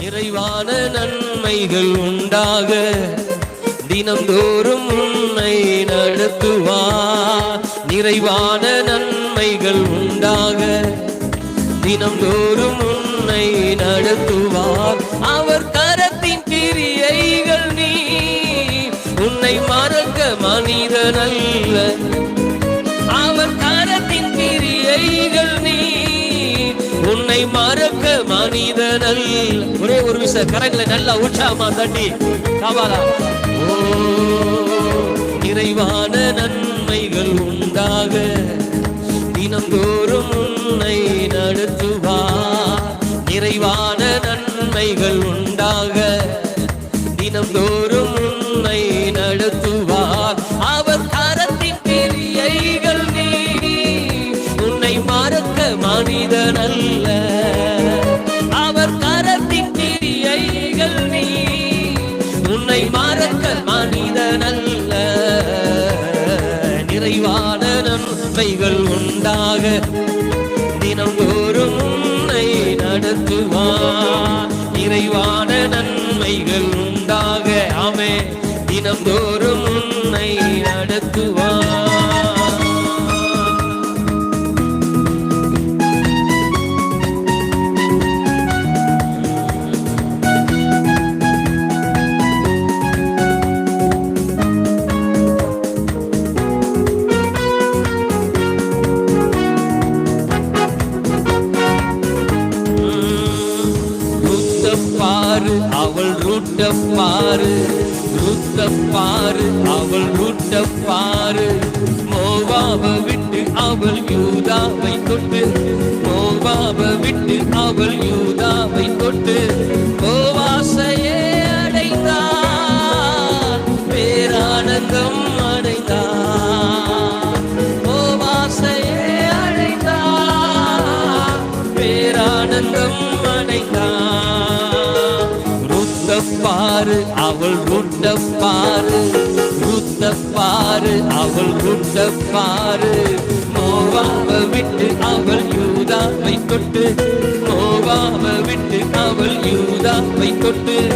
நிறைவான நன்மைகள் உண்டாக தினம்தோறும் உன்னை நடத்துவா. நிறைவான நன்மைகள் உண்டாக தினம்தோறும் உன்னை நடத்துவார் அவர் கரத்தின் கிரியைகள் நீ. உன்னை மறக்க மனிதன் அல்ல உன்னை மறக்க மனிதன் ஒரே ஒரு விஷயம் கரங்களை நல்லா உற்சாகமா தட்டி. காவாலா. ஓ நிறைவான நன்மைகள் உண்டாக. தினந்தோறும் உன்னை மறக்க மனிதன் அல்ல நிறைவான நன்மைகள் உண்டாக தினந்தோறும் உன்னை நடத்துவான் நிறைவான நன்மைகள் உண்டாக. ஆமே தினந்தோறும் அவள் ரூட்ட பாரு அவள் ரூட்ட பாரு மோவாப விட்டு அவள் யூதாவை தொட்டு மோவாப விட்டு அவள் யூதாவை தொட்டு கோவாசையே அடைந்தார் பேரானந்தம் அடைந்தான். பேரானந்தம் பாரு அவள் ருட்ட பாரு. ருத்த பாரு அவள் ருட்ட பாரு. நோவாம விட்டு அவள் யூதாவை தொட்டு. நோவாம விட்டு அவள் யூதாவை தொட்டு.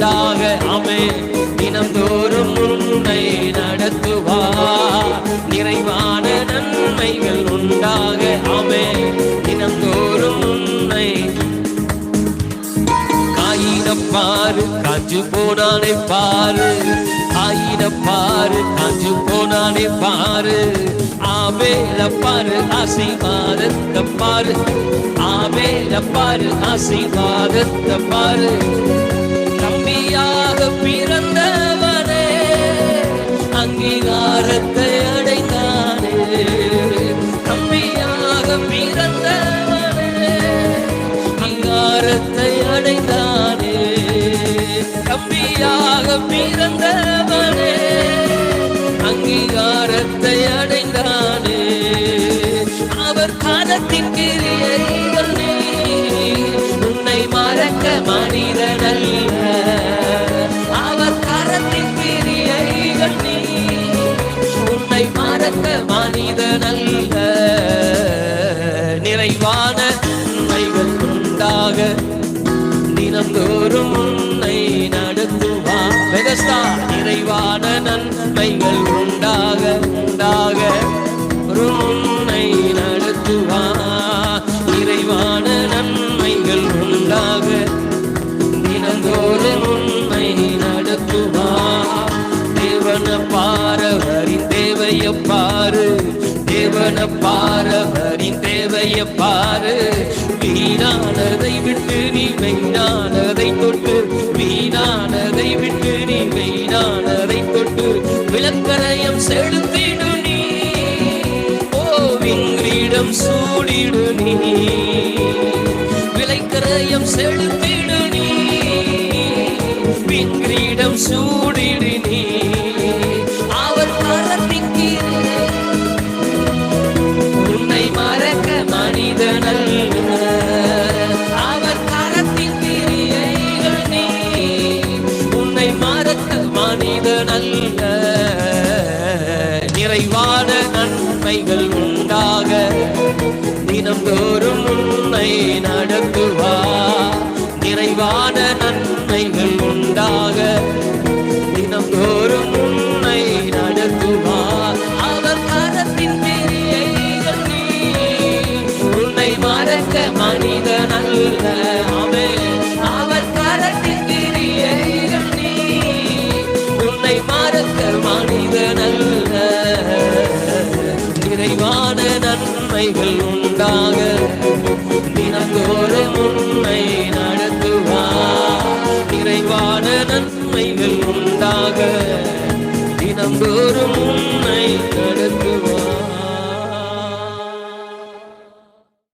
உண்டாக அமே. தினந்தோறும் உன்னை நடத்துவார் நிறைவான நன்மைகள் உண்டாக அமே. தினந்தோறும் உன்னை காயின பாரு காஞ்சு போனானே பாரு. காயின பாரு காஞ்சு போனானே பாரு. ஆவேல பாரு ஆசீர்வாதத்தை பாரு. ஆவேல பாரு ஆசீர்வாதத்தை பாரு. தம்பியாக பிறந்தவனே அங்கீகாரத்தை அடைந்தானே. தம்பியாக பிறந்தவனே அங்காரத்தை அடைந்தானே. தம்பியாக பிறந்தவனே அங்கீகாரத்தை அடைந்தானே. அவர் காலத்தின் கீழே மனிதனல்ல நிறைவான நன்மைகள் உண்டாக தினந்தோறும் உன்னை நடத்துவான். வெதஸ்தா நிறைவான நன்மைகள் உண்டாக உண்டாக உன்னை நடத்துவான். நிறைவான நன்மைகள் உண்டாக தினந்தோறும் உன்னை நடத்துவான். தேவன பாரவரின் தேவையப்பா தேவைய பாரு. வீணானதை விட்டு நீ மெய்ஞானதை தொட்டு. வீணானதை விட்டு நீ மெய்ஞானதை தொட்டு. விளக்கரையம் செலுத்திடு நீ. ஓ சூடிடு நீ. விலைக்கரையம் செலுத்திடு நீ. விங்கிரீடம் சூடிடு நீ. நன்மைகள் உண்டாக தினந்தோறும் உன்னை நடத்துவா. நிறைவான நன்மைகள் உண்டாக தினந்தோறும் உன்னை நடத்துவார் அவர் கரத்தின் கிரியைகள் உன்னை மறக்க மனிதன் அல்ல அவே அவர் கரத்தின் உன்னை மறக்க மனிதன் அல்ல நன்மைகள் உண்டாக தினந்தோறும் உண்மை நடத்துவார். நிறைவான நன்மைகள் உண்டாக தினந்தோறும்